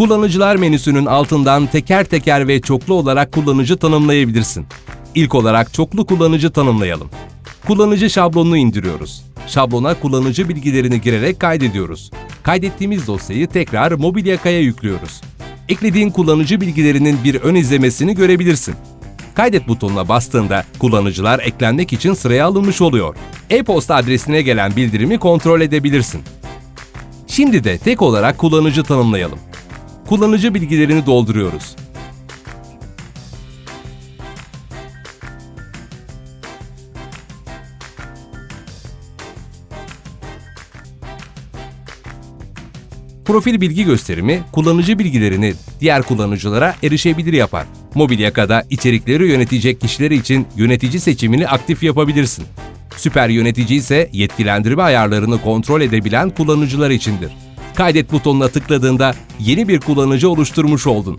Kullanıcılar menüsünün altından teker teker ve çoklu olarak kullanıcı tanımlayabilirsin. İlk olarak çoklu kullanıcı tanımlayalım. Kullanıcı şablonunu indiriyoruz. Şablona kullanıcı bilgilerini girerek kaydediyoruz. Kaydettiğimiz dosyayı tekrar Mobilyaka'ya yüklüyoruz. Eklediğin kullanıcı bilgilerinin bir ön izlemesini görebilirsin. Kaydet butonuna bastığında kullanıcılar eklenmek için sıraya alınmış oluyor. E-posta adresine gelen bildirimi kontrol edebilirsin. Şimdi de tek olarak kullanıcı tanımlayalım. Kullanıcı bilgilerini dolduruyoruz. Profil bilgi gösterimi kullanıcı bilgilerini diğer kullanıcılara erişebilir yapar. Mobilyaka'da içerikleri yönetecek kişiler için yönetici seçimini aktif yapabilirsin. Süper yönetici ise yetkilendirme ayarlarını kontrol edebilen kullanıcılar içindir. Kaydet butonuna tıkladığında yeni bir kullanıcı oluşturmuş oldun.